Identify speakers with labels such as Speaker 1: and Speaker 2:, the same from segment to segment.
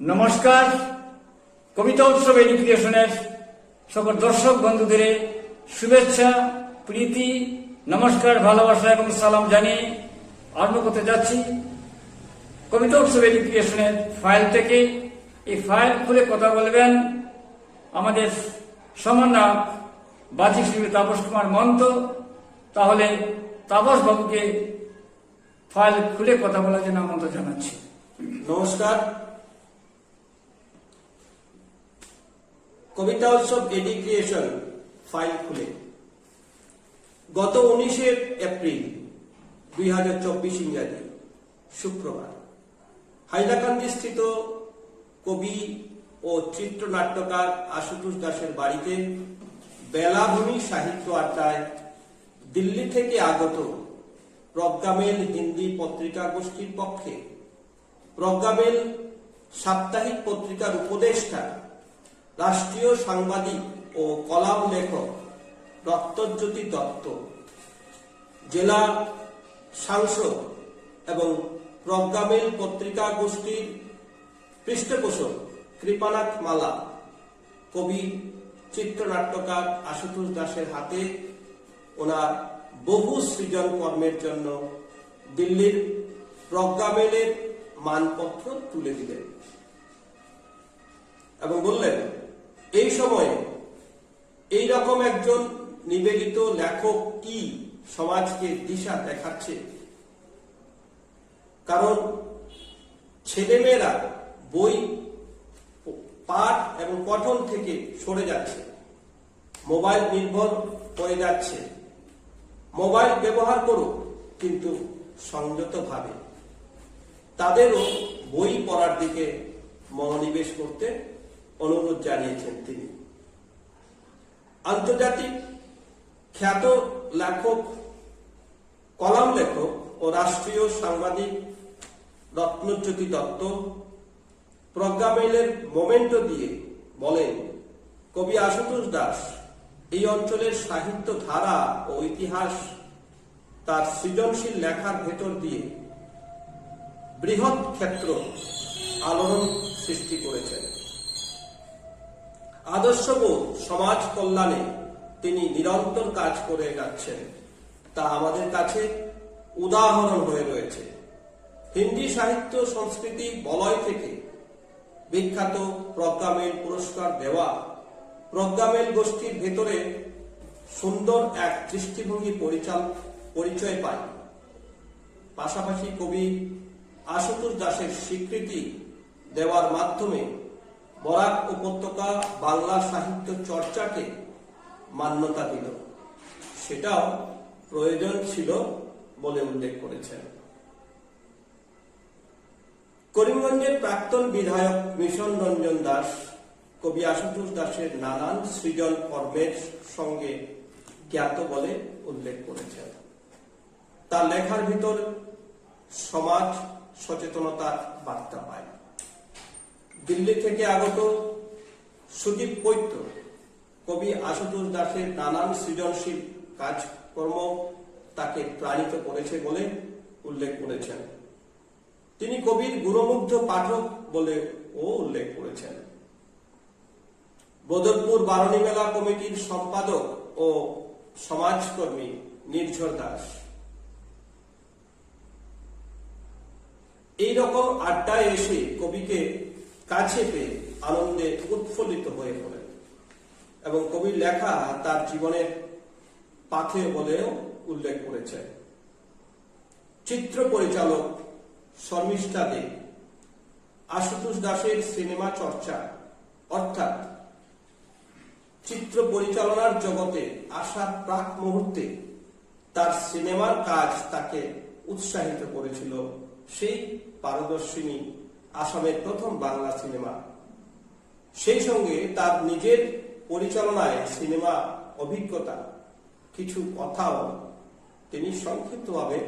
Speaker 1: নমস্কার। কবিতা উৎসব এডুকেশনের সকল দর্শক বন্ধুদের শুভেচ্ছা, প্রীতি, নমস্কার, ভালোবাসা এবং সালাম জানিয়ে আরম্ভ করতে যাচ্ছি। কবিতা উৎসব এডুকেশনের ফাইল থেকে। এই ফাইল খুলে কথা বলবেন আমাদের সমন্বয়ক বাচিক শিল্পী তাপস কুমার মন্ত তাহলে তাপস বাবুকে ফাইল খুলে কথা বলার জন্য আমন্ত্রণ জানাচ্ছি।
Speaker 2: নমস্কার। কবিতা উৎসব এডি ক্রিয়েশন ফাইল খুলে। গত উনিশে এপ্রিল, দুই হাজার চব্বিশ ইংরাজি, শুক্রবার হাইলাকান্দি স্থিত কবি ও চিত্রনাট্যকার আশুতোষ দাসের বাড়িতে বেলাভূমি সাহিত্য আড্ডায় দিল্লি থেকে আগত প্রজ্ঞামেল হিন্দি পত্রিকা গোষ্ঠীর পক্ষে প্রজ্ঞামেল সাপ্তাহিক পত্রিকার উপদেষ্টা রাষ্ট্রীয় সাংবাদিক ও কলাম লেখক রক্তজ্যোতি দত্ত, জেলা সাংসদ এবং প্রজ্ঞামেল পত্রিকা গোষ্ঠীর পৃষ্ঠপোষক কৃপানাথ মালা, কবি চিত্রনাট্যকার আশুতোষ দাসের হাতে ওনার বহু সৃজন কর্মের জন্য দিল্লির প্রজ্ঞামেলের মানপত্র তুলে দিলেন এবং বললেন এই সময়ে এই রকম একজন নিবেদিত লেখক কি সমাজকে দিশা দেখাচ্ছে? কারণ ছেলেমেয়েরা বই পাঠ এবং পঠন থেকে সরে যাচ্ছে। মোবাইল নির্ভর হয়ে যাচ্ছে। মোবাইল ব্যবহার করুক, কিন্তু সংযতভাবে। তাদেরও বই পড়ার দিকে মনোনিবেশ করতে অনুরোধ জানিয়েছেন তিনি। আন্তর্জাতিক খ্যাত লেখক, কলাম লেখক ও রাষ্ট্রীয় সাংবাদিক রত্নজ্যোতি দত্ত প্রজ্ঞামেলের মোমেন্ট দিয়ে বলেন, কবি আশুতোষ দাস, এই অঞ্চলের সাহিত্য ধারা ও ইতিহাস তার সৃজনশীল লেখার ভেতর দিয়ে বৃহৎ ক্ষেত্র আলোড়ন সৃষ্টি করেছেন। আদর্শবোধ সমাজ কল্যাণে তিনি নিরন্তর কাজ করে যাচ্ছেন। তা আমাদের কাছে উদাহরণ হয়ে রয়েছে। হিন্দি সাহিত্য সংস্কৃতি বলয় থেকে বিখ্যাত প্রজ্ঞামেল পুরস্কার দেওয়া প্রজ্ঞামেল গোষ্ঠীর ভেতরে সুন্দর এক দৃষ্টিভঙ্গি পরিচাল, পরিচয় পায়। পাশাপাশি কবি আশুতোষ দাসের স্বীকৃতি দেওয়ার মাধ্যমে বরাক উপত্যকা বাংলা সাহিত্য চর্চাকে মান্যতা দিল। সেটাও প্রয়োজন ছিল বলে উল্লেখ করেছেন। করিমগঞ্জের প্রাক্তন বিধায়ক মিশন রঞ্জন দাস, কবি আশুতোষ দাসের নানান সৃজন কর্মের সঙ্গে জ্ঞাত বলে উল্লেখ করেছেন। তার লেখার ভিতর সমাজ সচেতনতার বার্তা পায়। দিল্লি থেকে আগত সুদীপ পৈত্র কবি আশুতোষ দাসের নানান সৃজনশীল কাজকর্ম তাকে প্রাণিত করেছে বলে উল্লেখ করেছেন। তিনি কবির গুণমুগ্ধ পাঠক বলে ও উল্লেখ করেছেন। বদরপুর বারণী মেলা কমিটির সম্পাদক ও সমাজকর্মী নির্ঝর দাস। এই রকম আড্ডায় এসে কবিকে কাছে পেয়ে আনন্দে উৎফুল্লিত হয়ে পড়েন এবং কবির লেখা তার জীবনের পাথে বলেও উল্লেখ করেছেন চিত্র পরিচালক শর্মিষ্ঠা দে, আশুতোষ দাসের সিনেমা চর্চা, অর্থাৎ চিত্র পরিচালনার জগতে আসার প্রাক মুহূর্তে তার সিনেমার কাজ তাকে উৎসাহিত করেছিল সেই পারদর্শিনী আসামের প্রথম বাংলা সিনেমা। সেই সঙ্গে তার নিজের পরিচালনায় সিনেমা অভিজ্ঞতা, কিছু কথাও তিনি সংক্ষিপ্তভাবে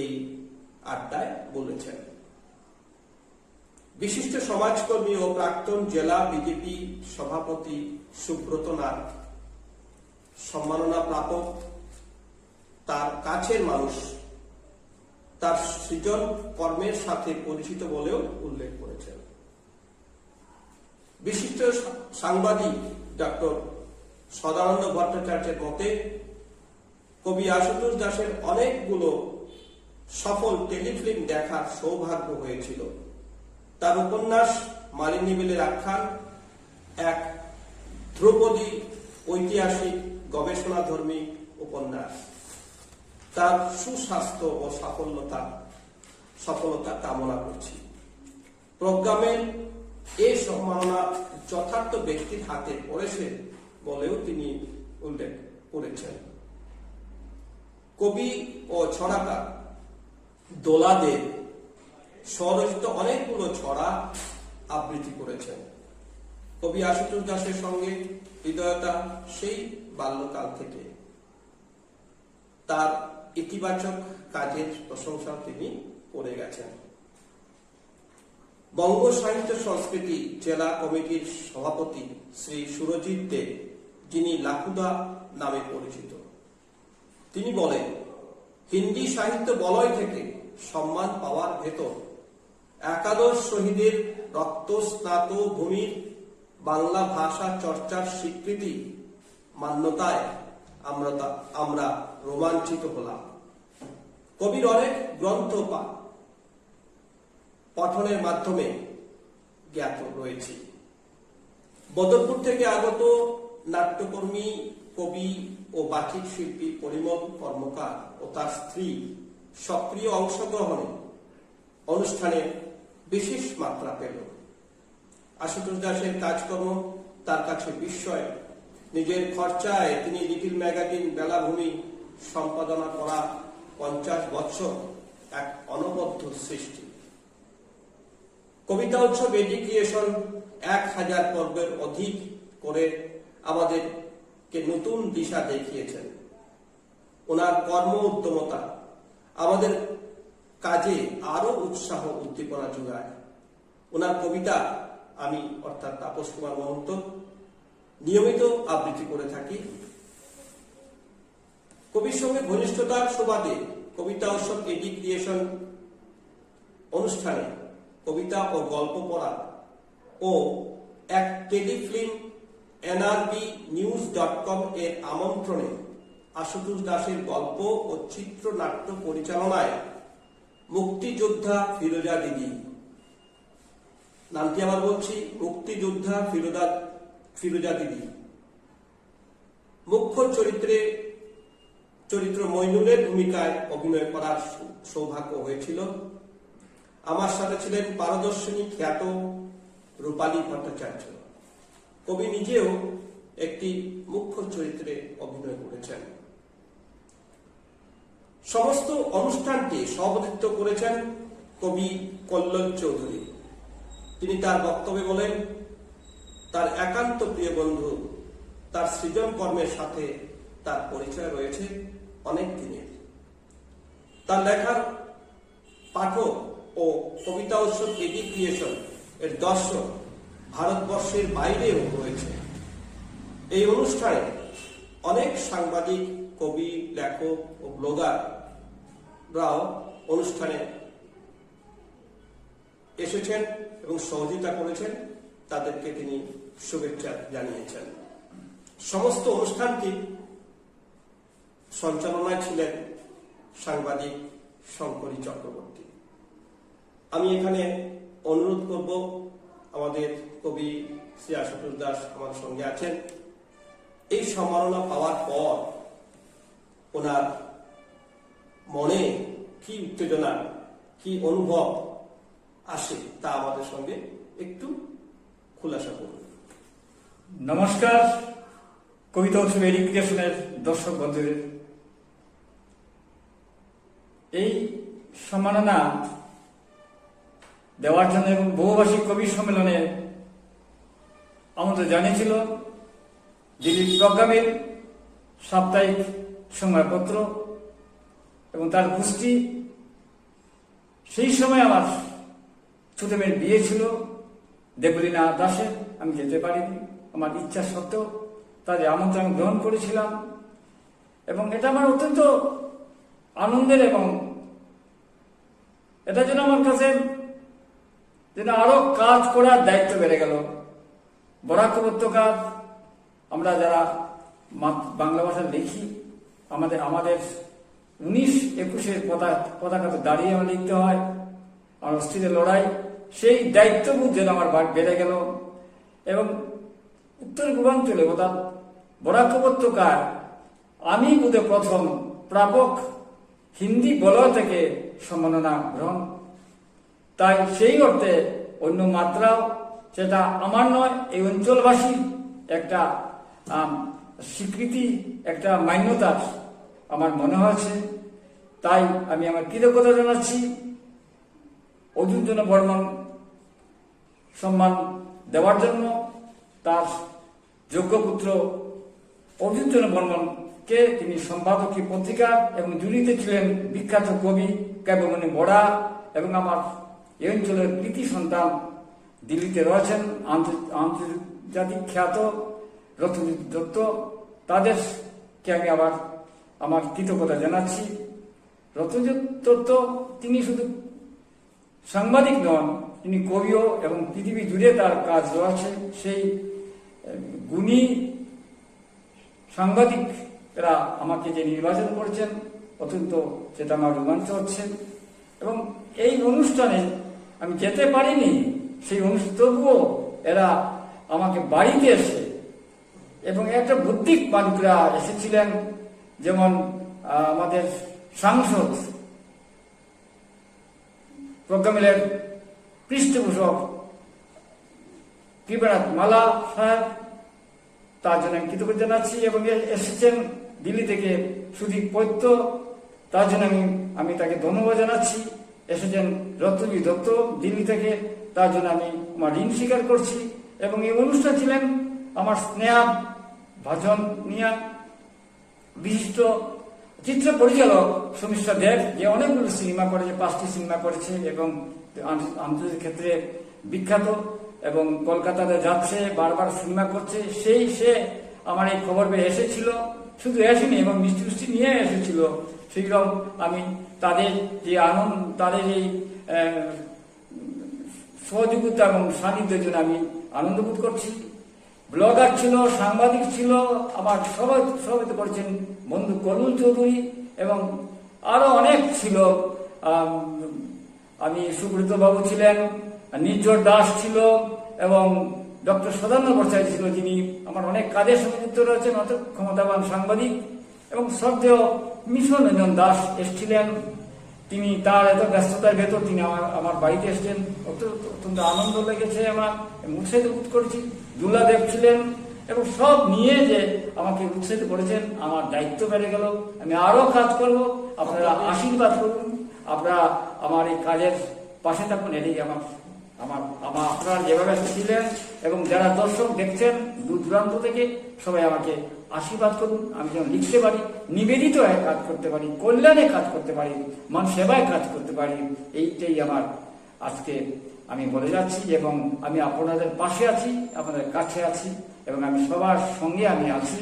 Speaker 2: এই আড্ডায় বলেছেন। বিশিষ্ট সমাজকর্মী ও প্রাক্তন জেলা বিজেপি সভাপতি সুব্রত নাথ, সম্মাননা প্রাপক, তার কাছের মানুষ তার সৃজন কর্মের সাথে পরিচিত বলেও উল্লেখ করেছেন। বিশিষ্ট সাংবাদিক ডক্টর সদানন্দ ভট্টাচার্যের মতে, কবি আশুতোষ দাসের অনেকগুলো সফল টেলিফিল্ম দেখার সৌভাগ্য হয়েছিল। তার উপন্যাস মালিনী বিলের আখ্যান এক ধ্রুপদী ঐতিহাসিক গবেষণাধর্মী উপন্যাস। তার সুস্বাস্থ্য ও সাফল্যতা, সফলতা কামনা করছি। প্রোগ্রামের এই সম্মাননা যথার্থ ব্যক্তির হাতে পড়েছে বলেও তিনি উল্লেখ করেছেন। কবি ও ছড়াকার দোলাদের স্বরচিত অনেকগুলো ছড়া আবৃত্তি করেছেন। কবি আশুতোষ দাসের সঙ্গে হৃদয়তা সেই বাল্যকাল থেকে। তার ইতিবাচক কাজের প্রশংসা তিনি করে গেছেন। বঙ্গ সাহিত্য সংস্কৃতি জেলা কমিটির সভাপতি শ্রী সুরজিৎ দে, যিনি লাকুদা নামে পরিচিত। তিনি বলেন, হিন্দি সাহিত্য বলয় থেকে সম্মান পাওয়ার ভেতর একাদশ শহীদের রক্তস্নাত ভূমির বাংলা ভাষা চর্চার স্বীকৃতি মান্যতায় আমরা আমরা রোমাঞ্চিত হলাম। কবির অনেক গ্রন্থ পা, পঠনের মাধ্যমে জ্ঞাত রয়েছে। বদরপুর থেকে আগত নাট্যকর্মী, কবি ও বাচিক শিল্পী পরিমল কর্মকার ও তার স্ত্রী সক্রিয় অংশগ্রহণে অনুষ্ঠানে বিশেষ মাত্রা পেল। আশুতোষ দাসের কাজকর্ম, তার কাছে বিস্ময়। নিজের খরচায় তিনি লিটিল ম্যাগাজিন বেলাভূমি সম্পাদনা করা পঞ্চাশ বছর এক অনবদ্য সৃষ্টি। কবিতা উৎসব এডুকেশন এক হাজার পর্বের অধিক করে আমাদেরকে নতুন দিশা দেখিয়েছেন। ওনার কর্ম উদ্যমতা আমাদের কাজে আরও উৎসাহ উদ্দীপনা যোগায়। ওনার কবিতা আমি অর্থাৎ তাপস কুমার মহন্ত নিয়মিত আবৃত্তি করে থাকি। কবির সঙ্গে ঘনিষ্ঠতার সুবাদে কবিতা উৎসব এডি ক্রিয়েশন অনুষ্ঠানে কবিতা ও গল্প পড়া ও এক telefilm NRB news dot com এর আমন্ত্রণে আশুতোষ দাসের গল্প ও চিত্রনাট্য পরিচালনায় মুক্তিযোদ্ধা ফিরোজা দিদি। নামটি আবার বলছি, মুক্তিযোদ্ধা ফিরোজা ফিরোজা দিদি। মুখ্য চরিত্রে চরিত্র মইনুলের ভূমিকায় অভিনয় করার সৌভাগ্য হয়েছিল। আমার সাথে ছিলেন পারদর্শিনী খ্যাত রূপালী ভট্টাচার্য। কবি নিজেও একটি মুখ্য চরিত্রে অভিনয় করেছেন। সমস্ত অনুষ্ঠানটি সভাপতিত্ব করেছেন কবি কল্লোল চৌধুরী। তিনি তার বক্তব্যে বলেন, তার একান্ত প্রিয় বন্ধু, তার সৃজন কর্মের সাথে তার পরিচয় রয়েছে। অনেক দিনের তার লেখার পাঠক ও কবিতা উৎসব এডি ক্রিয়েশন এর দর্শক ভারতবর্ষের বাইরেও রয়েছে। এই অনুষ্ঠানে অনেক সাংবাদিক, কবি, লেখক ও ব্লগাররাও অনুষ্ঠানে এসেছেন এবং সহযোগিতা করেছেন। তাদেরকে তিনি শুভেচ্ছা জানিয়েছেন। সমস্ত অনুষ্ঠানটি সঞ্চালনায় ছিলেন সাংবাদিক শঙ্করী চক্রবর্তী। আমি এখানে অনুরোধ করব, আমাদের কবি শ্রী আশুতোষ দাস আমার সঙ্গে আছেন। এই সম্মাননা পাওয়ার পর ওনার মনে কি উত্তেজনা, কি অনুভব আসে তা আমাদের সঙ্গে একটু খুলাসা করুন।
Speaker 1: নমস্কার, কবিতা উৎসব এডুকেশনের দর্শক বন্ধুদের এই সম্মাননা দেওয়ার জন্য এবং বহুভাষী কবি সম্মেলনে আমাদের জানিয়েছিল দিল্লির প্রোগ্রামের সাপ্তাহিক সংবাদপত্র এবং তার পুষ্টি সেই সময় আমার ছোট মেয়ের বিয়ে ছিল। দেবলীনা দাসের, আমি যেতে পারিনি। আমার ইচ্ছা সত্ত্বেও তাদের আমন্ত্রণ গ্রহণ করেছিলাম এবং এটা আমার অত্যন্ত আনন্দের এবং এটা যেন আমার কাছে যেন আরও কাজ করার দায়িত্ব বেড়ে গেল। বরাক উপত্যকার আমরা যারা বাংলা ভাষা লিখি, আমাদের আমাদের উনিশ একুশের পতাকা পতাকাতে দাঁড়িয়ে আমার লিখতে হয় আমার অস্থিরের লড়াই, সেই দায়িত্ববোধ যেন আমার বেড়ে গেল। এবং উত্তর পূর্বাঞ্চলে অর্থাৎ বরাক উপত্যকার আমি বোধ প্রথম প্রাপক হিন্দি বলয় থেকে সম্মাননা গ্রহণ। তাই সেই অর্থে অন্য মাত্রাও সেটা আমার নয়, এই অঞ্চলবাসী একটা স্বীকৃতি, একটা মান্যতা আমার মনে হয়েছে। তাই আমি আমার কৃতজ্ঞতা জানাচ্ছি। অর্জুন বর্মন সম্মান দেওয়ার জন্য তার যোগ্য পুত্র অর্জুন বর্মনকে তিনি সম্পাদকীয় পত্রিকা এবং জুড়িতে ছিলেন বিখ্যাত কবি কাব্যমণি বড়া এবং আমার এই অঞ্চলের কৃতি সন্তান দিল্লিতে রয়েছেন আন্ত- আন্তর্জাতিক খ্যাত রতনজিৎ দত্ত। তাদেরকে আমি আবার, আমার কৃতজ্ঞতা জানাচ্ছি। রতনজিৎ দত্ত তিনি শুধু সাংবাদিক নন, তিনি কবিও এবং পৃথিবী জুড়ে তার কাজ রয়েছে। সেই গুণী সাংবাদিকরা আমাকে যে নির্বাচন করছেন, অত্যন্ত সেটা আমার রোমাঞ্চ হচ্ছে এবং এই অনুষ্ঠানে আমি যেতে পারিনি, সেই অনুষ্ঠান তবুও এরা আমাকে বাড়িতে এসে এবং একটা বুদ্ধিক মানুষরা এসেছিলেন, যেমন আমাদের সাংসদ প্রজ্ঞামিলের পৃষ্ঠপোষক কৃপনাথ মালা সাহেব। তার জন্য আমি কৃতজ্ঞতা জানাচ্ছি এবং এসেছেন দিল্লি থেকে সুদীপ পৈত্য তার জন্য আমি আমি তাকে ধন্যবাদ জানাচ্ছি। এসেছেন রত্নজি দত্ত দিল্লি থেকে। তার জন্য আমি আমার ঋণ স্বীকার করছি এবং এই অনুষ্ঠান ছিলেন আমার স্নেহা ভাজন মিয়া। বিশিষ্ট চিত্র পরিচালক সমীক্ষা দেব, যে অনেকগুলো সিনেমা করেছে, পাঁচটি সিনেমা করেছে এবং আন্তর্জাতিক ক্ষেত্রে বিখ্যাত। এবং কলকাতাতে যাচ্ছে, বারবার সিনেমা করছে, সেই সে আমার এই খবর পেয়ে এসেছিল। শুধু আসেনি এবং মিষ্টি মিষ্টি নিয়ে এসেছিল। সেইরকম আমি তাদের যে আনন্দ, তাদের এই সহযোগিতা এবং সান্নিধ্যের জন্য আমি আনন্দ বোধ করছি। ব্লগার ছিল, সাংবাদিক ছিল, আমার সবাই সভাপতি করেছেন বন্ধু কলুল চৌধুরী এবং আরও অনেক ছিল। আমি সুব্রত বাবু ছিলেন নির্জর দাস ছিল এবং ডক্টর সদানন্দ ভট্টাচার্য ছিল, যিনি আমার অনেক কাজের সঙ্গে যুক্ত রয়েছেন, অত ক্ষমতাবান সাংবাদিক এবং শ্রদ্ধেয় মিশন রঞ্জন দাস এসেছিলেন। তিনি তার এত ব্যস্ততার ভেতর তিনি আমার আমার বাড়িতে এসেছেন। অত্যন্ত আনন্দ লেগেছে আমার আমি উৎসাহিত বোধ করেছি। দুলা দেব ছিলেন এবং সব নিয়ে যে আমাকে উৎসাহিত করেছেন, আমার দায়িত্ব বেড়ে গেল। আমি আরও কাজ করব। আপনারা আশীর্বাদ করুন। আপনারা আমার এই কাজের পাশে থাকুন, এটাই আমার আমার আমার আপনারা যেভাবে ছিলেন এবং যারা দর্শক দেখছেন দূর দূরান্ত থেকে সবাই আমাকে আশীর্বাদ করুন। আমি যেন লিখতে পারি, নিবেদিত হয়ে কাজ করতে পারি, কল্যাণে কাজ করতে পারি, মান সেবায় কাজ করতে পারি, এইটাই আমার আজকে আমি বলে যাচ্ছি এবং আমি আপনাদের পাশে আছি, আপনাদের কাছে আছি এবং আমি সবার সঙ্গে আমি আছি।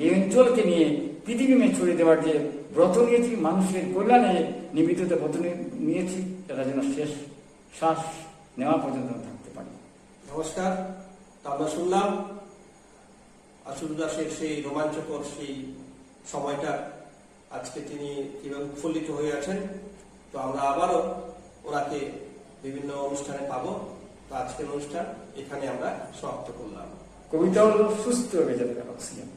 Speaker 1: এই অঞ্চলকে নিয়ে পৃথিবী মেয়ে ছড়িয়ে দেওয়ার যে ব্রত নিয়েছি, মানুষের কল্যাণে নিবেদিত ব্রত নিয়েছি, এটা যেন শেষ, শ্বাস নেওয়া পর্যন্ত থাকতে পারি।
Speaker 2: নমস্কার তা আমরা শুনলাম আসুল দাসের সেই রোমাঞ্চকর সেই সময়টা আজকে তিনি কীভাবে উৎফুল্লিত হয়ে আছেন তো আমরা আবারও ওনাকে বিভিন্ন অনুষ্ঠানে পাবো। তো আজকের অনুষ্ঠান এখানে আমরা সমাপ্ত করলাম।
Speaker 1: কবিতা হলো সুস্থ বেঁচে থাকার অক্সিজেন।